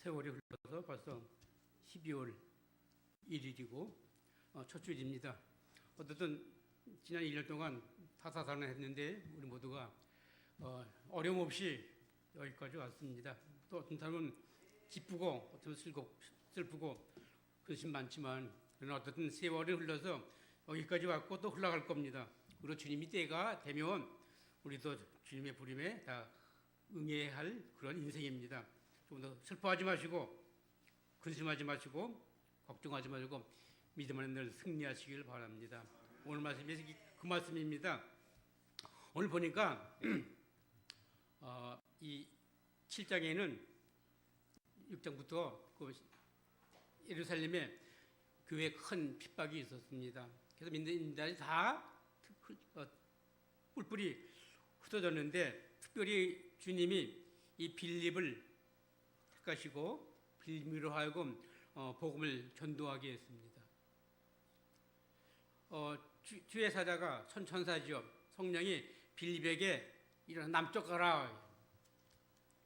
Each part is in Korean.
세월이 흘러서 벌써 12월 1일이고 어, 첫 주일입니다. 어쨌든 지난 1년 동안 타사산을 했는데 우리 모두가 어, 어려움 없이 여기까지 왔습니다. 또 어떤 사람은 기쁘고 어떤 슬고 슬프고 근심 많지만 그러나 어쨌든 세월이 흘러서 여기까지 왔고 또 흘러갈 겁니다. 우리 주님이 때가 되면 우리도 주님의 부름에 다 응해야 할 그런 인생입니다. 좀더 슬퍼하지 마시고 근심하지 마시고 걱정하지 마시고 믿음 안에 늘 승리하시길 바랍니다. 오늘 말씀이 그 말씀입니다. 오늘 보니까 어, 이 7장에는 6장부터 그 예루살렘에 교회 큰 핍박이 있었습니다. 그래서 민들이 다 흙- 어, 뿔뿔이 흩어졌는데 특별히 주님이 이 빌립을 택하시고 빌립으로 하여금 어, 복음을 전도하게 했습니다. 어, 주, 주의 사자가 천천사지요. 성령이 빌립에게 이런 남쪽 가라.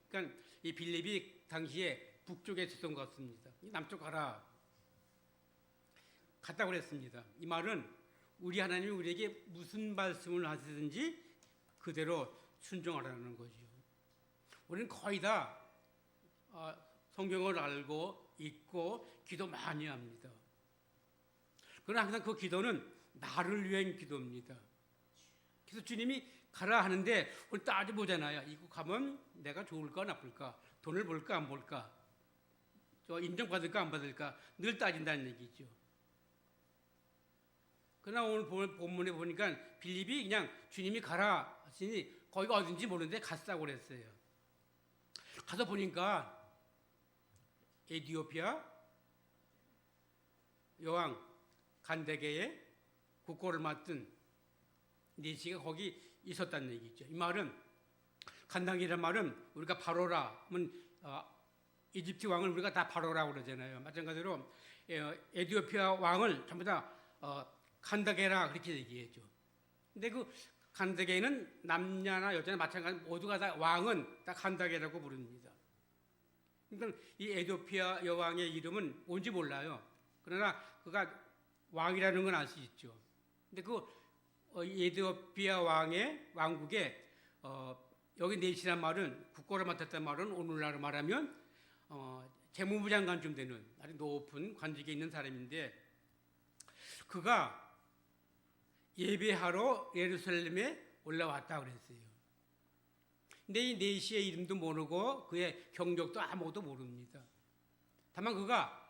그러니까 이 빌립이 당시에 북쪽에 있었던 것 같습니다. 이 남쪽 가라. 갔다고 그랬습니다. 이 말은 우리 하나님이 우리에게 무슨 말씀을 하시든지 그대로 순종하라는 거죠. 우리는 거의 다 아, 성경을 알고 읽고 기도 많이 합니다. 그러나 항상 그 기도는 나를 위한 기도입니다. 그래서 주님이 가라 하는데 오늘 따져보잖아요. 이거 가면 내가 좋을까 나쁠까? 돈을 벌까 안 벌까? 저 인정받을까 안 받을까? 늘 따진다는 얘기죠. 그러나 오늘 본- 본문에 보니까 빌립이 그냥 주님이 가라 하시니 거기가 어딘지 모르는데 갔다고 그랬어요. 가서 보니까 에디오피아 여왕 간데게의 국고를 맡은 네시가 거기 있었다는 얘기죠. 이 말은 간당이란 말은 우리가 바로라 하면 어, 이집트 왕을 우리가 다 바로라고 그러잖아요. 마찬가지로 에, 에디오피아 왕을 전부 다 어, 간다게라 그렇게 얘기해죠. 근데 그 간다게는 남녀나 여자나 마찬가지 모두가 다 왕은 다 간다게라고 부릅니다. 그러니까 이 에디오피아 여왕의 이름은 뭔지 몰라요. 그러나 그가 왕이라는 건 알 수 있죠. 근데 그 어, 이 에디오피아 왕의 왕국에 어, 여기 내시란 말은 국고를 맡았단 말은 오늘날 말하면 어, 재무부 장관쯤 되는 아주 높은 관직에 있는 사람인데 그가 예배하러 예루살렘에 올라왔다 그랬어요. 근데 이 네시의 이름도 모르고 그의 경력도 아무것도 모릅니다. 다만 그가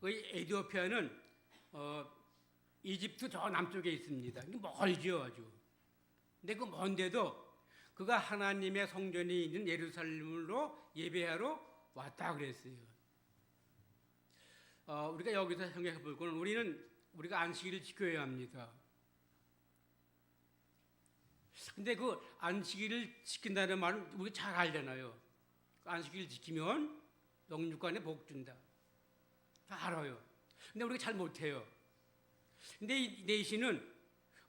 그 에디오피아는 어, 이집트 저 남쪽에 있습니다. 멀죠 아주. 근데 그 먼데도 그가 하나님의 성전이 있는 예루살렘으로 예배하러 왔다 그랬어요. 어, 우리가 여기서 생각해 볼 거는 우리는 우리가 안식일을 지켜야 합니다. 근데 그 안식일을 지킨다는 말은 우리가 잘 알잖아요. 그 안식일 지키면 영육간에 복 준다. 다 알아요. 근데 우리가 잘 못해요. 근데 이 네시는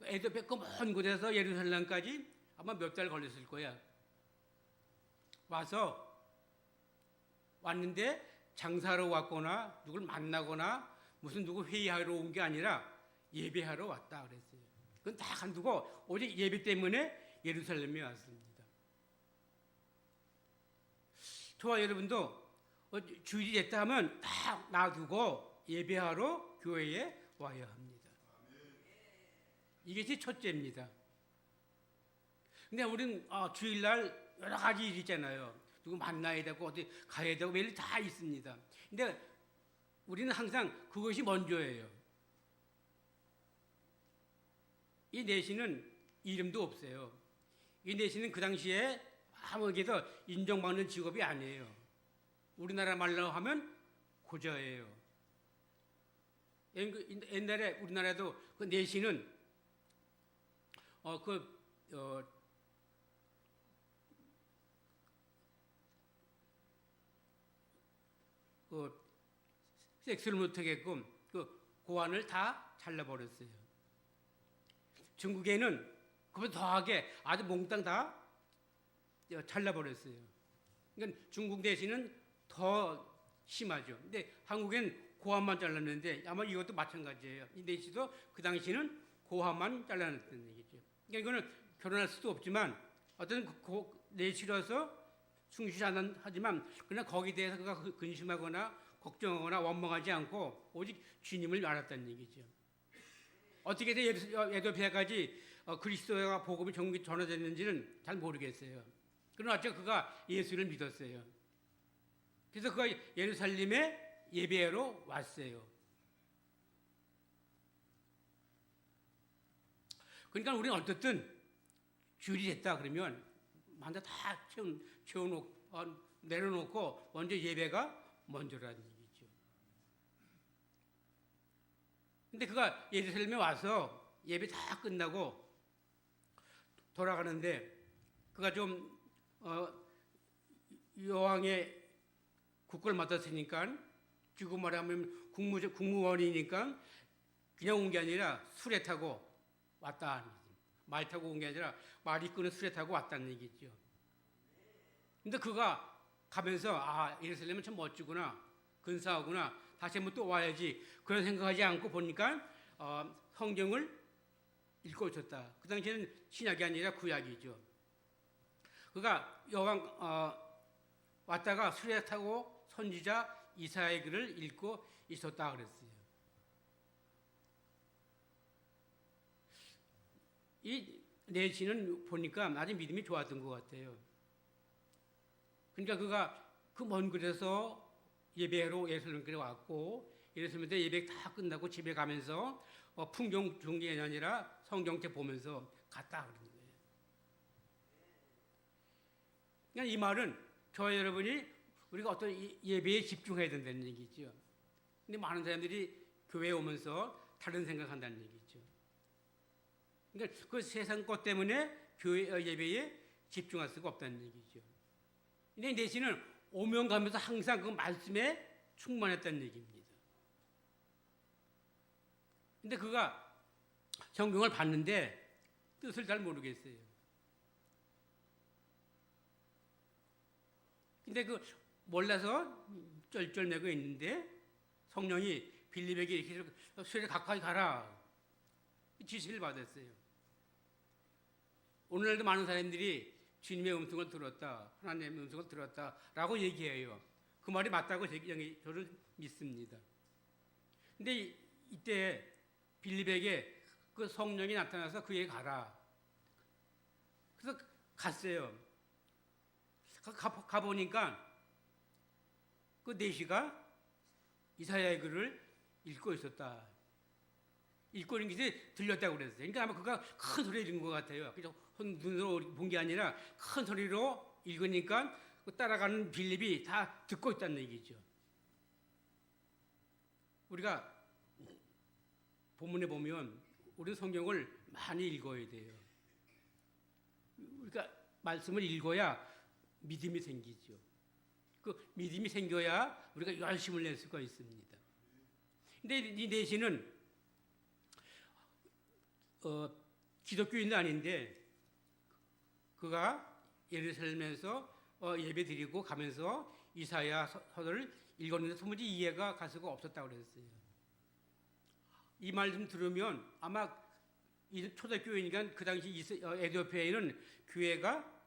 에도베 그먼 곳에서 예루살렘까지 아마 몇 달 걸렸을 거야. 와서 왔는데 장사하러 왔거나 누굴 만나거나 무슨 누구 회의하러 온 게 아니라 예배하러 왔다 그랬어요. 그건 다 간두고 오직 예배 때문에 예루살렘에 왔습니다. 저와 여러분도 어, 주일이 됐다 하면 다 놔두고 예배하러 교회에 와야 합니다. 이것이 첫째입니다. 근데 우리는 아, 주일날 여러 가지 일 있잖아요. 누구 만나야 되고 어디 가야 되고 매일 다 있습니다. 근데 우리는 항상 그것이 먼저예요. 이 내시는 이름도 없어요. 이 내시는 그 당시에 아무에게도 인정받는 직업이 아니에요. 우리나라 말로 하면 고자예요. 옛- 옛날에 우리나라도 그 내시는 어 그 어, 그 섹스를 못하게끔 그 고환을 다 잘라버렸어요. 중국에는 그보다 더하게 아주 몽땅 다 잘라버렸어요. 그러니까 중국 대신은 더 심하죠. 근데 한국엔 고함만 잘랐는데 아마 이것도 마찬가지예요. 이 내시도 그 당시는 고함만 잘라냈다는 얘기죠. 그러니까 이거는 결혼할 수도 없지만 어떤 그 충실히 안 하지만 그냥 거기에 대해서 그가 그- 근심하거나 걱정하거나 원망하지 않고 오직 주님을 알았다는 얘기죠. 어떻게 해서 에도피아까지 어, 그리스도가 복음이 전국에 전해졌는지는 잘 모르겠어요. 그러나 어째 그가 예수를 믿었어요. 그래서 그가 예루살렘에 예배로 왔어요. 그러니까 우리는 어떻든 주일이 됐다 그러면 먼저 다 채워, 채워놓고 어, 내려놓고 먼저 예배가 먼저라는 얘기죠. 근데 그가 예루살렘에 와서 예배 다 끝나고 돌아가는데 그가 좀 어, 여왕의 국권을 맡았으니까 지구 말하면 국무, 국무원이니까 그냥 온 게 아니라 수레 타고 왔다. 말 타고 온 게 아니라 말 이끄는 수레 타고 왔다는 얘기죠. 근데 그가 가면서 아 예루살렘은 참 멋지구나 근사하구나 다시 한번 또 와야지 그런 생각하지 않고 보니까 어, 성경을 읽고 있었다. 그 당시에는 신약이 아니라 구약이죠. 그가 여왕 어, 왔다가 수레 타고 선지자 이사의 글을 읽고 있었다 그랬어요. 이 내시는 보니까 아주 믿음이 좋았던 것 같아요. 그러니까 그가 그 먼 길에서 예배로 예루살렘에 왔고 예루살렘에 예배 다 끝나고 집에 가면서 어, 풍경 중계가 아니라 성경책 보면서 갔다 그러는 거예요. 그러니까 이 말은 저와 여러분이 우리가 어떤 이- 예배에 집중해야 된다는 얘기죠. 근데 많은 사람들이 교회에 오면서 다른 생각한다는 얘기죠. 그러니까 그 세상 것 때문에 교회 어, 예배에 집중할 수가 없다는 얘기죠. 근데 내시는 오면 가면서 항상 그 말씀에 충만했다는 얘기입니다. 근데 그가 성경을 봤는데 뜻을 잘 모르겠어요. 근데 그 몰라서 쩔쩔매고 있는데 성령이 빌립에게 이렇게 수레 가까이 가라 지시를 받았어요. 오늘날도 많은 사람들이 주님의 음성을 들었다, 하나님의 음성을 들었다 라고 얘기해요. 그 말이 맞다고 제- 저는 믿습니다. 근데 이- 이때 빌립에게 그 성령이 나타나서 그에게 가라. 그래서 갔어요. 가, 가, 가보니까 그 내시가 이사야의 글을 읽고 있었다. 읽고 있는 게 들렸다고 그랬어요. 그러니까 아마 그가 큰 소리로 읽은 것 같아요. 그죠? 눈으로 본 게 아니라 큰 소리로 읽으니까 그 따라가는 빌립이 다 듣고 있다는 얘기죠. 우리가 본문에 보면 우리 성경을 많이 읽어야 돼요. 우리가 말씀을 읽어야 믿음이 생기죠. 그 믿음이 생겨야 우리가 열심을 낼 수가 있습니다. 근데 이 내시는 어, 기독교인도 아닌데 그가 예루살렘에서 어, 예배 드리고 가면서 이사야 서- 서를 읽었는데 도무지 이해가 갈 수가 없었다고 그랬어요. 이 말씀 들으면 아마 이 초대교회니까 그 당시 어, 에디오피아에는 교회가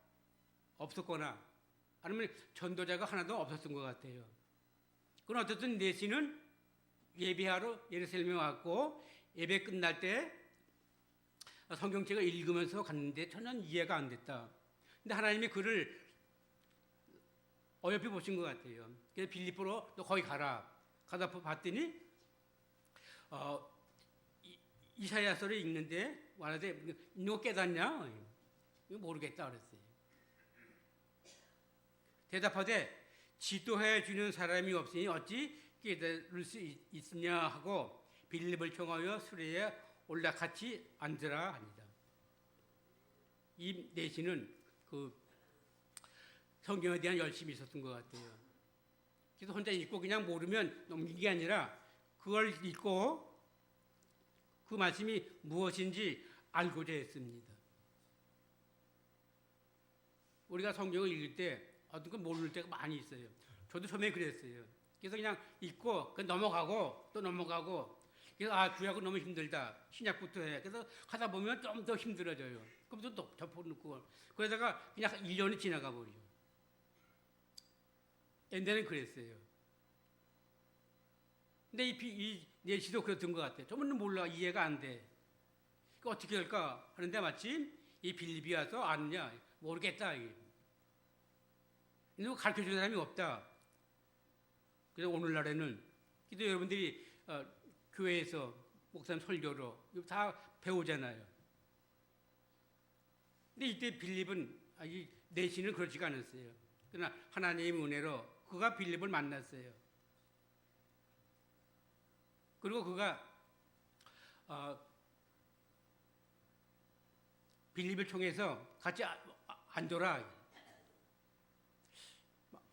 없었거나 아니면 전도자가 하나도 없었던 것 같아요. 그건 어쨌든 내시는 예배하러 예루살렘에 왔고 예배 끝날 때 성경책을 읽으면서 갔는데 전혀 이해가 안 됐다. 근데 하나님이 그를 어여삐 보신 것 같아요. 그래서 빌립보로 너 거기 가라. 가다 봤더니 어, 이- 이사야서를 읽는데 말하되 이거 깨닫냐? 모르겠다 그랬어요. 대답하되 지도해 주는 사람이 없으니 어찌 깨달을 수 있- 있으냐 하고 빌립을 청하여 수레에 올라같이 앉으라 합니다. 이 내시는 그 성경에 대한 열심이 있었던 것 같아요. 그래서 혼자 읽고 그냥 모르면 넘긴 게 아니라 그걸 읽고 그 말씀이 무엇인지 알고자 했습니다. 우리가 성경을 읽을 때 어떤 걸 모를 때가 많이 있어요. 저도 처음에 그랬어요. 그래서 그냥 읽고 그 넘어가고 또 넘어가고 그래서 아 구약은 너무 힘들다. 신약부터 해. 그래서 하다 보면 좀 더 힘들어져요. 그럼 또 덮어놓고. 그러다가 그냥 1년이 지나가 버려 옛날에는 그랬어요. 근데 이, 비- 이 예시도 그랬던 것 같아요. 저번은 몰라. 이해가 안 돼. 그 어떻게 할까? 하는데 마침 이 빌립이 와서 아느냐? 모르겠다. 누구 가르쳐 주는 사람이 없다. 그래서 오늘날에는. 기도 여러분들이 어, 교회에서 목사님 설교로 다 배우잖아요. 근데 이때 빌립은 아, 이 내신은 그렇지가 않았어요. 그러나 하나님의 은혜로 그가 빌립을 만났어요. 그리고 그가 어, 빌립을 통해서 같이 아- 아- 앉아라.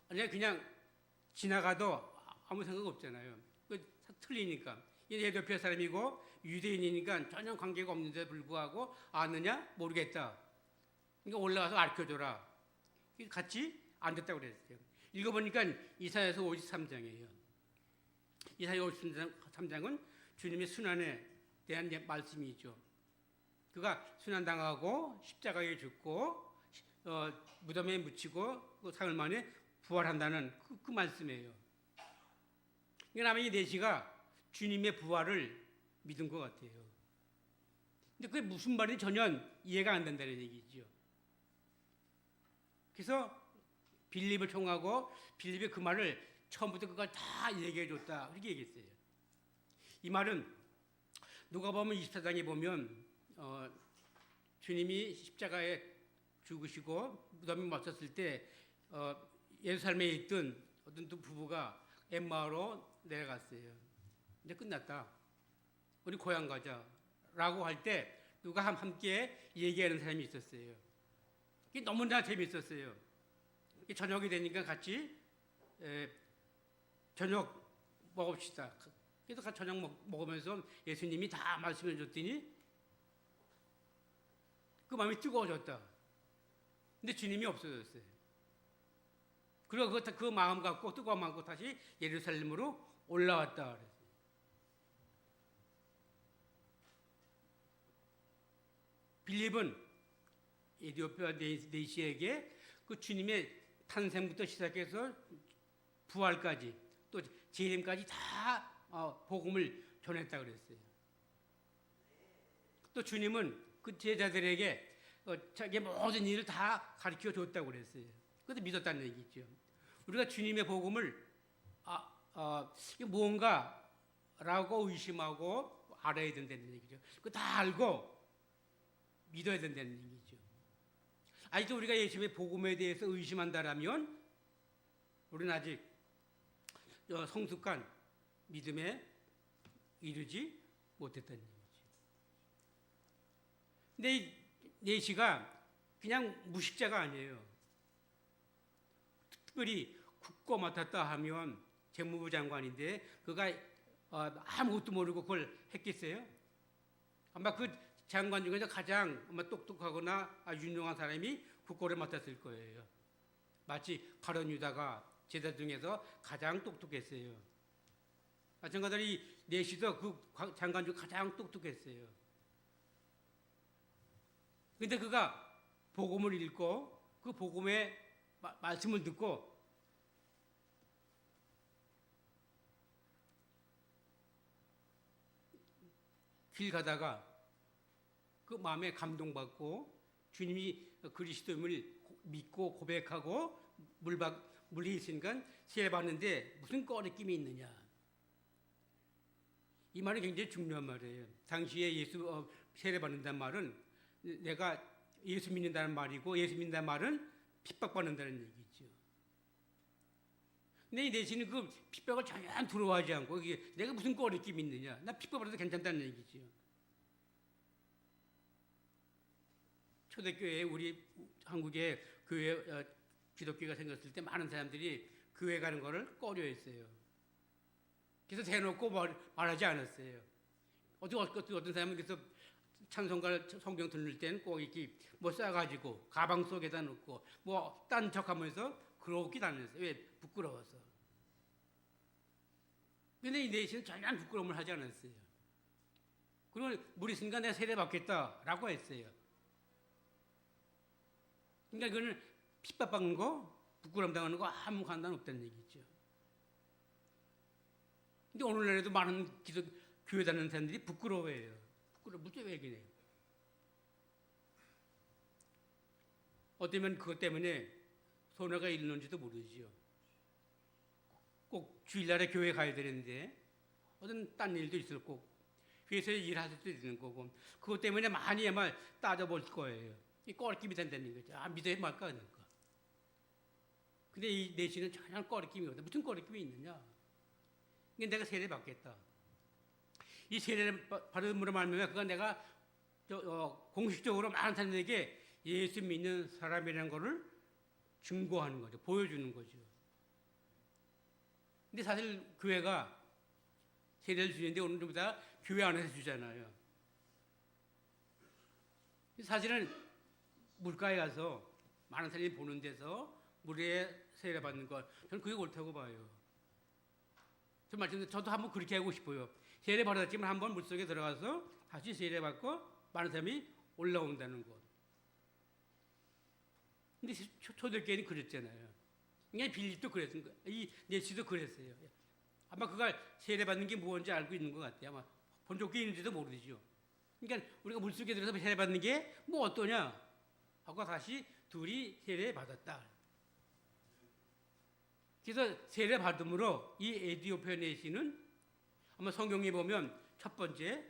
아니 그냥 지나가도 아무 생각 없잖아요. 그다 틀리니까. 얘 에도피아 사람이고 유대인이니까 전혀 관계가 없는데 불구하고 아느냐 모르겠다. 그러니까 올라가서 알려줘라. 같이 앉았다고 그랬어요. 읽어보니까 이사야서 53장이에요. 이사야 53장은 주님의 순환에 대한 예- 말씀이죠. 그가 순환당하고 십자가에 죽고 어, 무덤에 묻히고 그 사흘 만에 부활한다는 그, 그 말씀이에요. 그러니까 아마 이 내시가 주님의 부활을 믿은 것 같아요. 근데 그게 무슨 말인지 전혀 이해가 안 된다는 얘기죠. 그래서 빌립을 통하고 빌립의 그 말을 처음부터 그걸 다 얘기해 줬다. 그렇게 얘기했어요. 이 말은 누가 보면 24장에 보면 어, 주님이 십자가에 죽으시고 무덤에 맞섰을 때 어, 예루살렘에 있던 어떤 두 부부가 엠마로 내려갔어요. 이제 끝났다. 우리 고향 가자 라고 할 때 누가 함- 함께 얘기하는 사람이 있었어요. 이게 너무나 재밌었어요. 저녁이 되니까 같이 에, 저녁 먹읍시다. 그래서 같이 저녁 먹, 먹으면서 예수님이 다 말씀해 줬더니 그 마음이 뜨거워졌다. 근데 주님이 없어졌어요. 그리고 그, 그 마음 갖고 뜨거운 마음 갖고 다시 예루살렘으로 올라왔다. 그랬어요. 빌립은 에디오피아 네- 네시에게 그 주님의 탄생부터 시작해서 부활까지 또 재림까지 다 어, 복음을 전했다 그랬어요. 또 주님은 그 제자들에게 어, 자기 모든 일을 다 가르쳐 줬다고 그랬어요. 그것도 믿었다는 얘기죠. 우리가 주님의 복음을 아, 어, 이게 무언가라고 의심하고 알아야 된다는 얘기죠. 그 다 알고 믿어야 된다는 얘기죠. 아직도 우리가 예수님의 복음에 대해서 의심한다라면 우리는 아직 어, 성숙한 믿음에 이르지 못했다는 얘기죠. 근데 이 내시가 그냥 무식자가 아니에요. 특별히 국고 맡았다 하면 재무부 장관인데 그가 어, 아무것도 모르고 그걸 했겠어요? 아마 그 장관 중에서 가장 똑똑하거나 유능한 사람이 국고를 맡았을 거예요. 마치 가론 유다가 제자 중에서 가장 똑똑했어요. 마찬가지로 이 내시도 그 과- 장관 중 가장 똑똑했어요. 근데 그가 복음을 읽고 그 복음의 마- 말씀을 듣고 길 가다가 그 마음에 감동받고 주님이 그리스도임을 고- 믿고 고백하고 물박 물이 있으니까 세례 받는데 무슨 꺼리낌이 있느냐 이 말은 굉장히 중요한 말이에요. 당시에 예수 어, 세례 받는다는 말은 내가 예수 믿는다는 말이고 예수 믿는다는 말은 핍박받는다는 얘기죠. 근데 이 대신에 그 핍박을 전혀 두려워하지 않고 이게 내가 무슨 꺼리낌 있느냐 나 핍박받아도 괜찮다는 얘기죠. 초대교회 우리 한국에 교회 어, 기독교가 생겼을 때 많은 사람들이 교회 가는 거를 꺼려했어요. 그래서 대놓고 말, 말하지 않았어요. 어디 어떤 어떤 사람은 그래서 찬송가 성경 듣는 때는 꼭 이렇게 뭐 싸가지고 가방 속에다 넣고 뭐 딴 척하면서 그러기 다녔어요. 왜 부끄러워서. 근데 이 내시는 전혀 부끄러움을 하지 않았어요. 그리고 물이 있으니까 내가 세례 받겠다라고 했어요. 그러니까 그거는 핍박받는 거, 부끄럼 당하는 거 아무 간단 없다는 얘기죠. 근데 오늘날에도 많은 기독 교회 다니는 사람들이 부끄러워해요. 부끄러 무죄 왜기네요. 어쩌면 그것 때문에 손해가 있는지도 모르지요. 꼭 주일날에 교회 가야 되는데 어떤 딴 일도 있을 거고 회사에 일할 수도 있는 거고 그것 때문에 많이 아마 따져볼 거예요. 이 꼴낌이 된다는 거죠. 아 믿어야 말까 하니까. 근데 이 내시는 전혀 없다. 무슨 꺼리낌이 있느냐? 이게 내가 세례 받겠다. 이 세례를 받- 받음으로 말미암아 그가 내가 저, 어, 공식적으로 많은 사람들에게 예수 믿는 사람이라는 것을 증거하는 거죠. 보여주는 거죠. 근데 사실 교회가 세례를 주는데 오늘 전부 다 교회 안에서 주잖아요. 사실은 물가에 가서 많은 사람이 보는 데서 물에 세례 받는 것 저는 그게 옳다고 봐요. 저 말씀 저도 한번 그렇게 하고 싶어요. 세례 받았지만 한번 물 속에 들어가서 다시 세례 받고 많은 사람이 올라온다는 것. 근데 초- 초대교회는 그랬잖아요. 그냥 빌립도 그랬던 거, 이 예수도 그랬어요. 아마 그가 세례 받는 게 뭔지 알고 있는 것 같아요. 아마 본 적이 있는지도 모르죠. 그러니까 우리가 물속에 들어서 세례 받는 게 뭐 어떠냐 하고 다시 둘이 세례 받았다. 그래서 세례 받음으로 이 에디오피아 내시는 아마 성경에 보면 첫 번째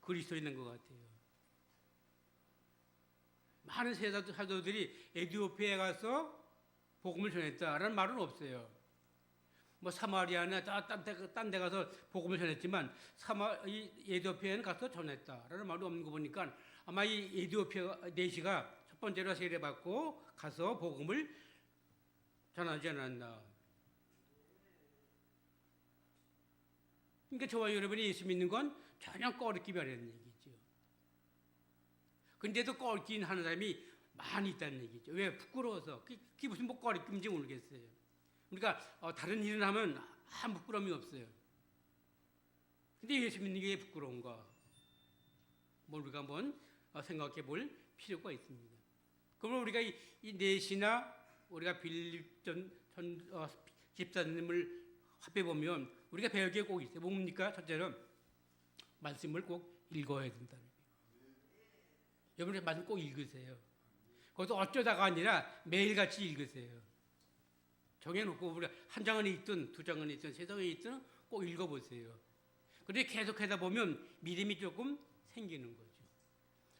그리스도인인 것 같아요. 많은 사도들이 에디오피아에 가서 복음을 전했다라는 말은 없어요. 뭐 사마리아나 딴데 가서 복음을 전했지만 사마 이 에디오피아에는 가서 전했다라는 말이 없는 거 보니까 아마 이 에디오피아 내시가 첫 번째로 세례 받고 가서 복음을 전하지 않았나. 그러니까 저와 여러분이 예수 믿는 건 전혀 꺼리낌이 아니라는 얘기죠. 근데도 꺼리긴 하는 사람이 많이 있다는 얘기죠. 왜? 부끄러워서. 그게 그게 무슨 뭐 꺼리낌인지 모르겠어요. 우리가 어, 다른 일을 하면 아무 부끄러움이 없어요. 근데 예수 믿는 게 부끄러운가? 뭐 우리가 한번 어, 생각해 볼 필요가 있습니다. 그러면 우리가 이, 이 넷이나 우리가 빌립 전, 전 어, 집사님을 합해 보면 우리가 배울 게 꼭 있어요. 뭡니까? 첫째는 말씀을 꼭 읽어야 된다는 거예요. 여러분의 말씀 꼭 읽으세요. 그것도 어쩌다가 아니라 매일같이 읽으세요. 정해놓고 우리가 한 장은 있든 두 장은 있든 세 장은 있든 꼭 읽어보세요. 그렇게 계속하다 보면 믿음이 조금 생기는 거죠.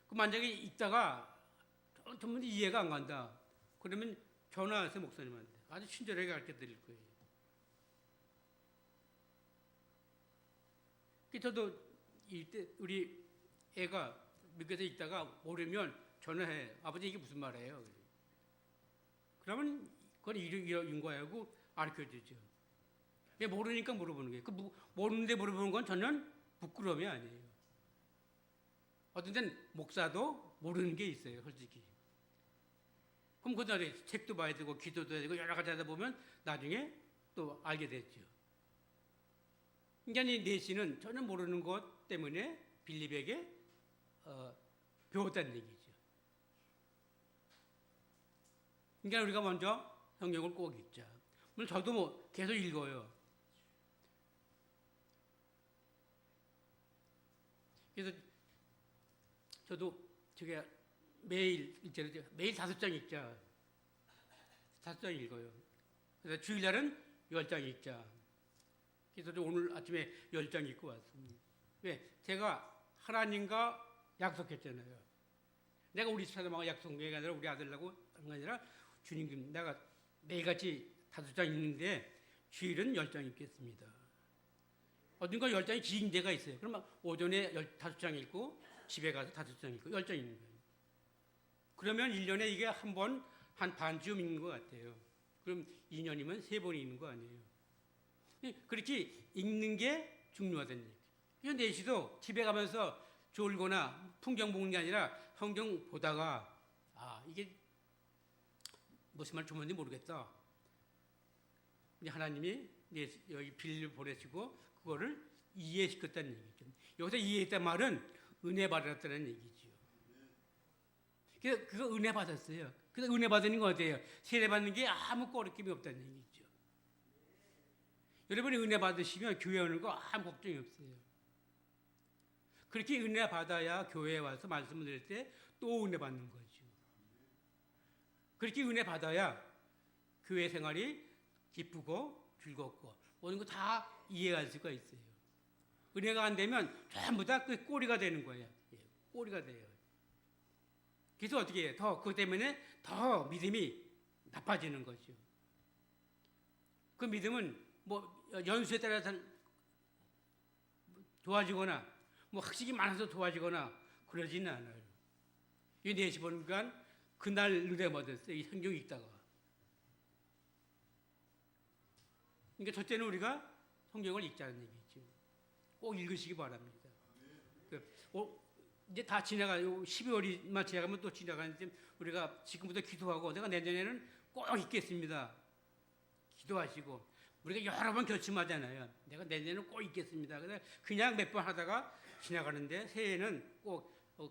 그 만약에 읽다가 정말 이해가 안 간다. 그러면 전화해서 목사님한테 아주 친절하게 가르쳐 드릴 거예요. 그 저도 이때 우리 애가 미국에서 있다가 모르면 전화해. 아버지 이게 무슨 말이에요? 그러면 그건 이런 거하고 가르쳐 주죠. 왜 모르니까 물어보는 거예요. 그 무- 모르는데 물어보는 건 전혀 부끄러움이 아니에요. 어떤 데는 목사도 모르는 게 있어요, 솔직히. 그럼 그 다음에 책도 봐야 되고 기도도 해야 되고 여러 가지 하다 보면 나중에 또 알게 됐죠. 이 내시는 전혀 모르는 것 때문에 빌립에게 어, 배웠다는 얘기죠. 그러니까 우리가 먼저 성경을 꼭 읽자. 물론 저도 뭐 계속 읽어요. 그래서 저도 제가 매일 읽잖아요. 매일 다섯 장 읽자. 다섯 장 읽어요. 그래서 주일날은 열 장 읽자. 그래서 저 오늘 아침에 열 장 읽고 왔습니다. 왜? 제가 하나님과 약속했잖아요. 내가 우리 사람하고 약속한 게 아니라 우리 아들하고 한게 아니라 주님 내가 매일같이 다섯 장 읽는데 주일은 열 장 읽겠습니다. 어딘가 열 장이 긴 데가 있어요. 그러면 오전에 열 다섯 장 읽고 집에 가서 다섯 장 읽고 열 장 읽는 거예요. 그러면 1년에 이게 한 번, 한 반쯤 읽는 것 같아요. 그럼 2년이면 세번 읽는 거 아니에요. 예, 그렇게 읽는 게 중요하다는 얘기. 이 내시도 집에 가면서 졸거나 풍경 보는 게 아니라 성경 보다가 아 이게 무슨 말 좋은지 모르겠다. 하나님이 내 여기 빌를 보내시고 그거를 이해시켰다는 얘기죠. 여기서 이해했단 말은 은혜 받았다는 얘기죠. 그래서 그거 은혜 받았어요. 그래서 은혜 받는 건 어때요? 세례 받는 게 아무 꺼리낌이 없다는 얘기죠. 여러분이 은혜 받으시면 교회 오는 거 아무 걱정이 없어요. 그렇게 은혜 받아야 교회에 와서 말씀을 드릴 때 또 은혜 받는 거죠. 그렇게 은혜 받아야 교회 생활이 기쁘고 즐겁고 모든 거 다 이해할 수가 있어요. 은혜가 안 되면 전부 다 그 꼬리가 되는 거예요. 예, 꼬리가 돼요. 그래서 어떻게 해요? 더 그것 때문에 더 믿음이 나빠지는 거죠. 그 믿음은 뭐 연수에 따라서 좋아지거나 뭐 학식이 많아서 좋아지거나 그러지는 않아요. 이 네시 보니까 그날 은혜 받았어요. 이 성경 읽다가. 그러니까 첫째는 우리가 성경을 읽자는 얘기죠. 꼭 읽으시기 바랍니다. 그, 어, 이제 다 지나가요. 12월이만 지나가면 또 지나가는데 우리가 지금부터 기도하고 내가 내년에는 꼭 읽겠습니다. 기도하시고 우리가 여러 번 결심하잖아요. 내가 내년에는 꼭 읽겠습니다. 그래서 그냥 몇 번 하다가 지나가는데 새해에는 꼭 어,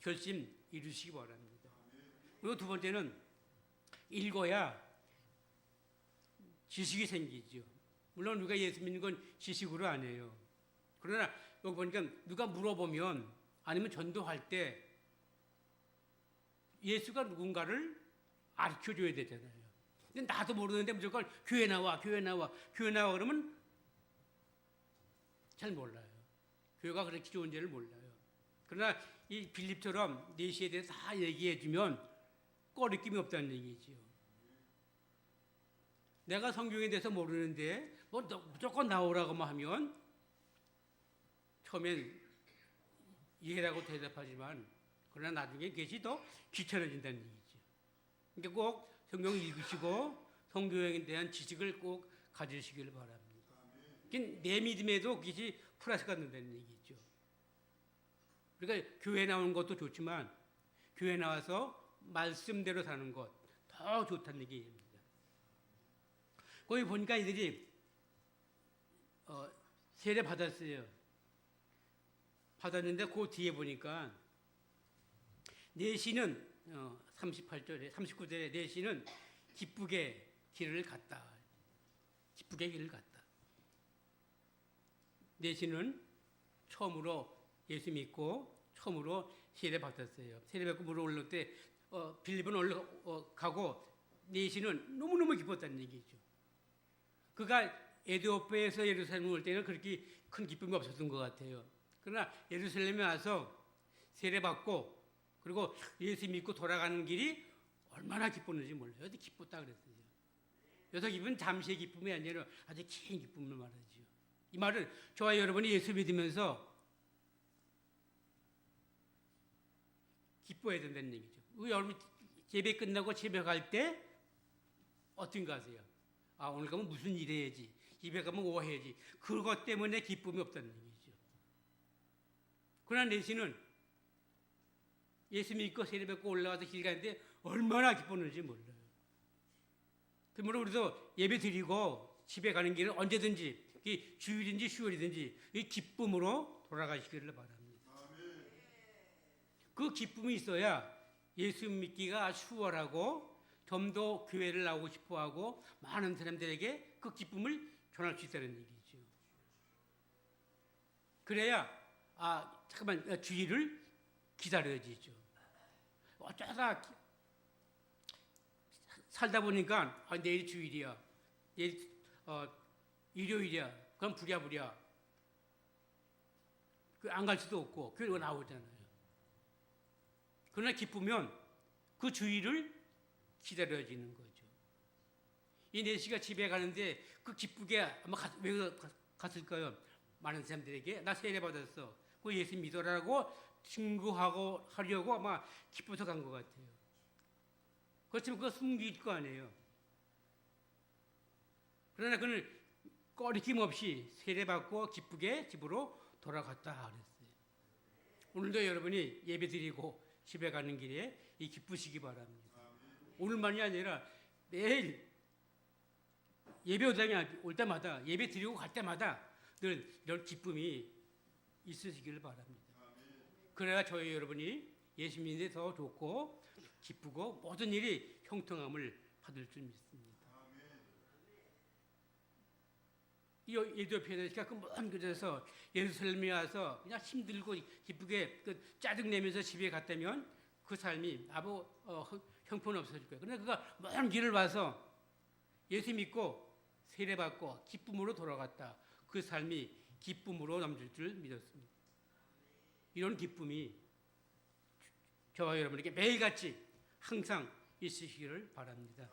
결심 이루시기 바랍니다. 그리고 두 번째는 읽어야 지식이 생기죠. 물론 누가 예수 믿는 건 지식으로 안 해요. 그러나 여기 보니까 누가 물어보면 아니면 전도할 때 예수가 누군가를 가르쳐 줘야 되잖아요. 근데 나도 모르는데 무조건 교회 나와, 교회 나와, 교회 나와 그러면 잘 몰라요. 교회가 그렇게 좋은지를 몰라요. 그러나 이 빌립처럼 내시에 대해서 다 얘기해 주면 꺼리낌이 없다는 얘기죠. 내가 성경에 대해서 모르는데 뭐 너- 무조건 나오라고만 하면 처음엔 이해라고 대답하지만 그러나 나중에 그것이 더 귀찮아진다는 얘기죠. 그러니까 꼭 성경 읽으시고 성경에 대한 지식을 꼭 가지시길 바랍니다. 그러니까 내 믿음에도 그것이 플러스가 된다는 얘기죠. 그러니까 교회 나오는 것도 좋지만 교회 나와서 말씀대로 사는 것 더 좋다는 얘기입니다. 거기 보니까 이들이 어, 세례 받았어요. 받았는데 그 뒤에 보니까 내시는 어, 38절에 39절에 내시는 기쁘게 길을 갔다. 기쁘게 길을 갔다. 내시는 처음으로 예수 믿고 처음으로 세례 받았어요. 세례 받고 물어 올릴 때 어, 빌립은 올라 어, 가고 내시는 너무너무 기뻤다는 얘기죠. 그가 에디오프에서 예루살렘 올 때는 그렇게 큰 기쁨이 없었던 것 같아요. 그러나 예루살렘에 와서 세례 받고 그리고 예수 믿고 돌아가는 길이 얼마나 기뻤는지 몰라요. 어디 기뻤다 그랬어요. 여기서 기쁨은 잠시의 기쁨이 아니라 아주 긴 기쁨을 말하죠. 이 말은 저와 여러분이 예수 믿으면서 기뻐해야 된다는 얘기죠. 우리 여러분 예배 끝나고 집에 갈 때 어떤가 하세요? 아 오늘 가면 무슨 일 해야지. 집에 가면 뭐 해야지. 그것 때문에 기쁨이 없다는 얘기죠. 그러나 내시는 예수 믿고 세례 받고 올라와서 길 가는데 얼마나 기뻤는지 몰라요. 그러므로 우리도 예배 드리고 집에 가는 길은 언제든지 이 주일인지 휴일이든지 이 기쁨으로 돌아가시기를 바랍니다. 그 기쁨이 있어야 예수 믿기가 수월하고 좀 더 교회를 나오고 싶어하고 많은 사람들에게 그 기쁨을 전할 수 있다는 얘기죠. 그래야 아 잠깐만 주일을 기다려지죠. 어쩌다 살다 보니까 아, 내일 주일이야, 내일 어, 일요일이야, 그럼 부랴부랴 그 안 갈 수도 없고 교회가 나오잖아요. 그러나 기쁘면 그 주일을 기다려지는 거죠. 이 네시가 집에 가는데 그 기쁘게 아마 가, 왜 갔을까요? 많은 사람들에게 나 세례 받았어. 그 예수 믿어라고 증거하고 하려고 아마 기뻐서 간 것 같아요. 그렇지만 그거 숨길 거 아니에요. 그러나 그는 꺼리낌 없이 세례 받고 기쁘게 집으로 돌아갔다 그랬어요. 오늘도 여러분이 예배 드리고 집에 가는 길에 이 기쁘시기 바랍니다. 오늘만이 아니라 매일 예배 오장에 올 때마다 예배 드리고 갈 때마다 늘 이런 기쁨이 있으시기를 바랍니다. 그래야 저희 여러분이 예수 믿는 데더 좋고 기쁘고 모든 일이 형통함을 받을 줄 믿습니다. 이 에디오피아니까 그먼 곳에서 예루살렘에 와서 그냥 힘들고 기쁘게 그 짜증 내면서 집에 갔다면 그 삶이 아무 어, 형편 없어질 거예요. 그런데 그가 먼 길을 와서 예수 믿고 세례 받고 기쁨으로 돌아갔다. 그 삶이 기쁨으로 넘칠 줄 믿었습니다. 이런 기쁨이 저와 여러분에게 매일같이 항상 있으시기를 바랍니다.